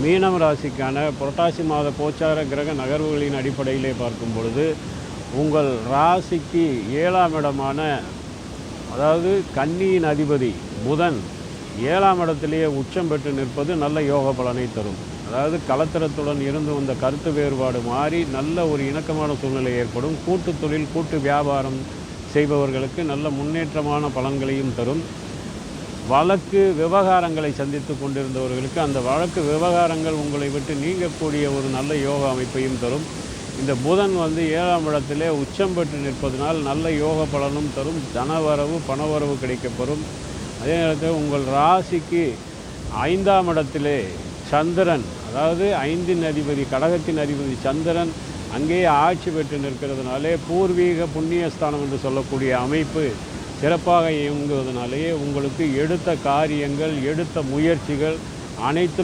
மீனம் ராசிக்கான புரட்டாசி மாத கோச்சார கிரக நகர்வுகளின் அடிப்படையிலே பார்க்கும் பொழுது உங்கள் ராசிக்கு ஏழாம் இடமான அதாவது கன்னியின் அதிபதி புதன் ஏழாம் இடத்திலேயே உச்சம் பெற்று நிற்பது நல்ல யோக பலனை தரும். அதாவது கலத்திரத்துடன் இருந்து வந்த கருத்து வேறுபாடு மாறி நல்ல ஒரு இணக்கமான சூழ்நிலை ஏற்படும். கூட்டு தொழில் கூட்டு வியாபாரம் செய்பவர்களுக்கு நல்ல முன்னேற்றமான பலன்களையும் தரும். வழக்கு விவகாரங்களை சந்தித்து கொண்டிருந்தவர்களுக்கு அந்த வழக்கு விவகாரங்கள் உங்களை விட்டு நீங்கக்கூடிய ஒரு நல்ல யோக அமைப்பையும் தரும். இந்த புதன் வந்து ஏழாம் இடத்திலே உச்சம் பெற்று நிற்பதனால் நல்ல யோக பலனும் தரும். தனவரவு பணவரவு கிடைக்கப்பெறும். அதே நேரத்தில் உங்கள் ராசிக்கு ஐந்தாம் இடத்திலே சந்திரன் அதாவது ஐந்தின் அதிபதி கடகத்தின் அதிபதி சந்திரன் அங்கேயே ஆட்சி பெற்று நிற்கிறதுனாலே பூர்வீக புண்ணியஸ்தானம் என்று சொல்லக்கூடிய அமைப்பு சிறப்பாக இயங்குவதனாலேயே உங்களுக்கு எடுத்த காரியங்கள் எடுத்த முயற்சிகள் அனைத்து